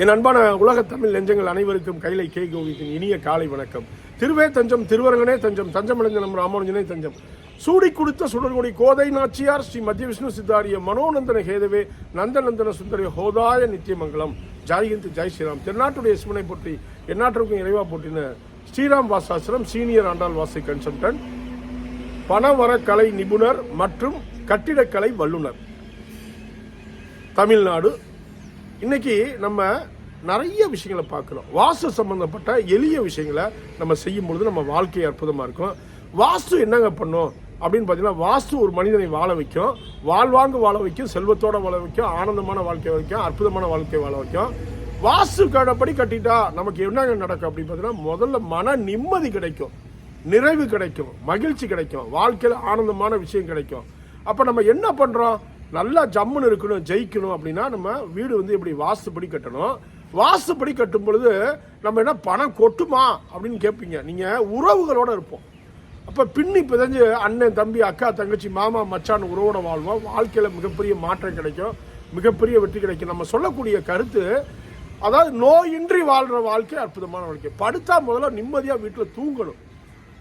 என் அன்பான உலக தமிழ் நெஞ்சங்கள் அனைவருக்கும் கைலை கே கோவித்தின் இனிய காலை வணக்கம். திருவே தஞ்சம் திருவரங்கனே தஞ்சம் தஞ்சமடைந்த நம் ராமானுஜனே தஞ்சம். சூடி கொடுத்த சுடர்கொடி கோதை நாச்சியார் ஸ்ரீ மத்திய விஷ்ணு சித்தாரிய மனோநந்தன ஹேதவே நந்தநந்தன சுந்தரிய ஹோதாய நித்தியமங்கலம். ஜாய்ஹிந்த் ஜெய் ஸ்ரீராம். தென்னாட்டுடைய சிவனை போற்றி எந்நாட்டிற்கும் இறைவா போற்றின ஸ்ரீராம் வாசாசிரம் சீனியர் ஆண்டாள் வாசி கன்சல்டன்ட் பணவரக்கலை நிபுணர் மற்றும் கட்டிடக்கலை வல்லுனர். தமிழ்நாடு இன்னைக்கு நம்ம நிறைய விஷயங்களை பார்க்குறோம் வாஸ்து சம்மந்தப்பட்ட எளிய விஷயங்களை நம்ம செய்யும் பொழுது நம்ம வாழ்க்கை அற்புதமாக இருக்கும். வாஸ்து என்னங்க பண்ணும்? அப்படின்னு பார்த்தீங்கன்னா வாஸ்து ஒரு மனிதனை வாழ வைக்கும். வாழ்வாங்கு வாழ வைக்கும் செல்வத்தோட வாழ வைக்கும் ஆனந்தமான வாழ்க்கை வைக்கும் அற்புதமான வாழ்க்கை வாழ வைக்கும். வாஸ்து கடப்படி கட்டிட்டா நமக்கு என்னங்க நடக்கும் அப்படின்னு பார்த்தீங்கன்னா முதல்ல மன நிம்மதி கிடைக்கும். நிறைவு கிடைக்கும். மகிழ்ச்சி கிடைக்கும். வாழ்க்கையில் ஆனந்தமான விஷயம் கிடைக்கும். அப்போ நம்ம என்ன பண்ணுறோம் நல்லா ஜம்முன்னு இருக்கணும் ஜெயிக்கணும் அப்படின்னா நம்ம வீடு வந்து எப்படி வாஸ்துப்படி கட்டணும். வாஸ்துப்படி கட்டும் பொழுது நம்ம என்ன பணம் கொட்டுமா அப்படின்னு கேட்பீங்க நீங்கள் உறவுகளோட இருப்போம். அப்போ பின்னி பிதஞ்சு அண்ணன் தம்பி அக்கா தங்கச்சி மாமா மச்சான் உறவோட வாழ்வோம். வாழ்க்கையில் மிகப்பெரிய மாற்றம் கிடைக்கும். மிகப்பெரிய வெற்றி கிடைக்கும். நம்ம சொல்லக்கூடிய கருத்து அதாவது நோயின்றி வாழ்கிற வாழ்க்கை அற்புதமான வாழ்க்கை. படுத்தா முதல்ல நிம்மதியாக வீட்டில் தூங்கணும்.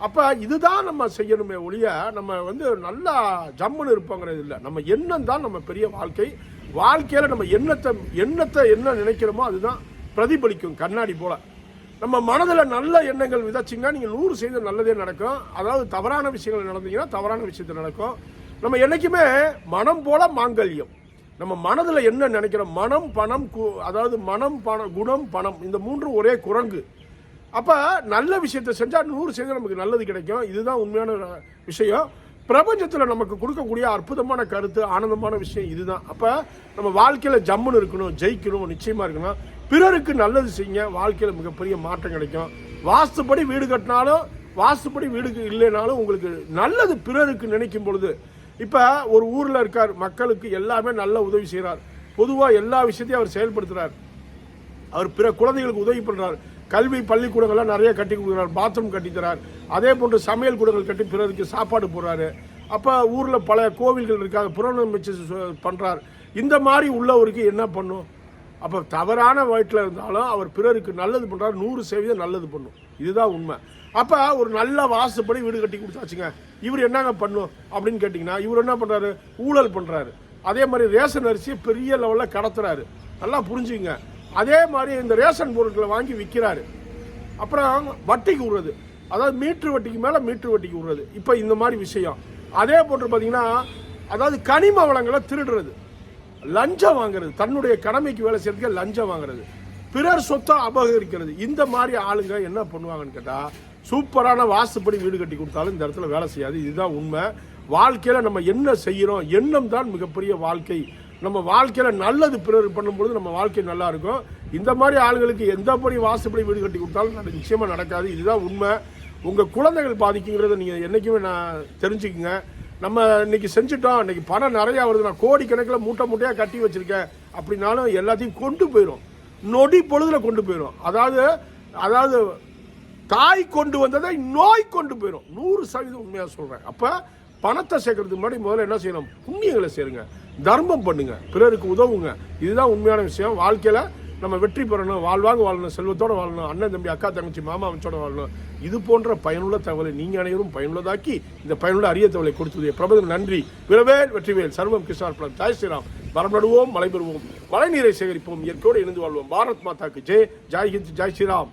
அப்போ இதுதான் நம்ம செய்யணுமே ஒழிய நம்ம வந்து நல்லா ஜம்முன்னு இருப்போங்கிறது இல்லை. நம்ம எண்ணம் தான் நம்ம பெரிய வாழ்க்கை. வாழ்க்கையில் நம்ம எண்ணத்தை எண்ணத்தை என்ன நினைக்கிறோமோ அதுதான் பிரதிபலிக்கும் கண்ணாடி போல். நம்ம மனதில் நல்ல எண்ணங்கள் விதைச்சிங்கன்னா நீங்கள் நூறு செய்த நல்லதே நடக்கும். அதாவது தவறான விஷயங்கள் நடந்தீங்கன்னா தவறான விஷயத்தில் நடக்கும். நம்ம என்றைக்குமே மனம் போல மாங்கல்யம். நம்ம மனதில் என்ன நினைக்கிறோம்? மனம் பணம் கு- அதாவது மனம் பணம் குணம் பணம். இந்த மூன்றும் ஒரே குரங்கு. அப்போ நல்ல விஷயத்தை செஞ்சால் நூறு செய்தால் நமக்கு நல்லது கிடைக்கும். இதுதான் உண்மையான விஷயம். பிரபஞ்சத்தில் நமக்கு கொடுக்கக்கூடிய அற்புதமான கருத்து ஆனந்தமான விஷயம் இதுதான். அப்போ நம்ம வாழ்க்கையில் ஜம்முன்னு இருக்கணும் ஜெயிக்கணும் நிச்சயமாக இருக்கணும். பிறருக்கு நல்லது செய்யுங்க. வாழ்க்கையில் மிகப்பெரிய மாற்றம் கிடைக்கும். வாஸ்துப்படி வீடு கட்டினாலும் வாஸ்துப்படி வீடு இல்லைனாலும் உங்களுக்கு நல்லது பிறருக்கு நினைக்கும் பொழுது இப்போ ஒரு ஊரில் இருக்கார் மக்களுக்கு எல்லாமே நல்ல உதவி செய்கிறார் பொதுவாக எல்லா விஷயத்தையும் அவர் செயல்படுத்துகிறார் அவர் பிற குழந்தைகளுக்கு உதவி பண்ணுறார் கல்வி பள்ளிக்கூடங்கள்லாம் நிறைய கட்டி கொடுக்குறாரு பாத்ரூம் கட்டித்தரார் அதே போன்று சமையல் கூடங்கள் கட்டி பிறருக்கு சாப்பாடு போடுறாரு. அப்போ ஊரில் பல கோவில்கள் இருக்காங்க புறநமைச்சு பண்ணுறார் இந்த மாதிரி உள்ளவருக்கு என்ன பண்ணும்? அப்போ தவறான வயிற்றில் இருந்தாலும் அவர் பிறருக்கு நல்லது பண்ணுறாரு நூறு சதவீதம் நல்லது பண்ணும். இதுதான் உண்மை. அப்போ ஒரு நல்ல வாசுப்படி வீடு கட்டி கொடுத்தாச்சுங்க. இவர் என்னங்க பண்ணும் அப்படின்னு கேட்டிங்கன்னா இவர் என்ன பண்ணுறாரு ஊழல் பண்ணுறாரு அதே மாதிரி ரேஷன் அரிசி பெரிய லெவலில் கடத்துறாரு. நல்லா புரிஞ்சுங்க அதே மாதிரி இந்த ரேஷன் பொருட்களை வாங்கி விற்கிறாரு அப்புறம் வட்டிக்கு விடுறது. அதாவது மீட்ரு வட்டிக்கு மேலே மீட்ரு வட்டிக்கு விடுறது. இப்போ இந்த மாதிரி விஷயம். அதே போன்று பார்த்தீங்கன்னா அதாவது கனிம வளங்களை திருடுறது. லஞ்சம் வாங்குறது. தன்னுடைய கடமைக்கு வேலை செய்யறதுக்கு லஞ்சம் வாங்குறது. பிறர் சொத்தை அபகரிக்கிறது. இந்த மாதிரி ஆளுங்க என்ன பண்ணுவாங்கன்னு கேட்டால் சூப்பரான வாஸ்துப்படி வீடு கட்டி கொடுத்தாலும் இந்த இடத்துல வேலை செய்யாது. இதுதான் உண்மை. வாழ்க்கையில் நம்ம என்ன செய்கிறோம் எண்ணம் தான் மிகப்பெரிய வாழ்க்கை. நம்ம வாழ்க்கையில் நல்லது பிறர் பண்ணும்பொழுது நம்ம வாழ்க்கை நல்லா இருக்கும். இந்த மாதிரி ஆளுங்களுக்கு எந்தபடி வாசுப்படி வீடு கட்டி கொடுத்தாலும் அது நிச்சயமாக நடக்காது. இதுதான் உண்மை. உங்கள் குழந்தைகள் பாதிக்குங்கிறத நீங்கள் என்றைக்குமே நான் தெரிஞ்சுக்குங்க. நம்ம இன்னைக்கு செஞ்சுட்டோம். இன்னைக்கு பணம் நிறையா வருது. நான் கோடிக்கணக்கில் மூட்டை மூட்டையாக கட்டி வச்சுருக்கேன். அப்படின்னாலும் எல்லாத்தையும் கொண்டு போயிடும் நொடி பொழுதில் கொண்டு போயிடும் அதாவது அதாவது தாய் கொண்டு வந்ததை நோய் கொண்டு போயிடும் நூறு சதவீதம் உண்மையாக சொல்கிறேன் அப்போ பணத்தை சேர்க்கறதுக்கு முன்னாடி முதல்ல என்ன செய்யணும்? புண்ணியங்களை சேருங்க. தர்மம் பண்ணுங்க. பிறருக்கு உதவுங்க. இதுதான் உண்மையான விஷயம். வாழ்க்கையில் நம்ம வெற்றி பெறணும் வாழ்வாங்க வாழணும் செல்வத்தோட வாழணும் அண்ணன் தம்பி அக்கா தங்கச்சி மாமா அமைச்சோட வாழணும். இது போன்ற பயனுள்ள தகவலை நீங்கள் அனைவரும் பயனுள்ளதாக்கி இந்த பயனுள்ள அரிய தகவலை கொடுத்தது பிரபதம் நன்றி. விரவேல் வெற்றிவேல் சர்வம் கிருஷ்ணார்பலம் ஜாய் ஸ்ரீராம். மரம் நடுவோம் மழை பெறுவோம். மழை நீரை சேகரிப்போம். இயற்கையோடு இணைந்து வாழ்வோம். பாரத் மாதாக்கு ஜெய். ஜாய் ஹிந்த் ஜாய் ஸ்ரீராம்.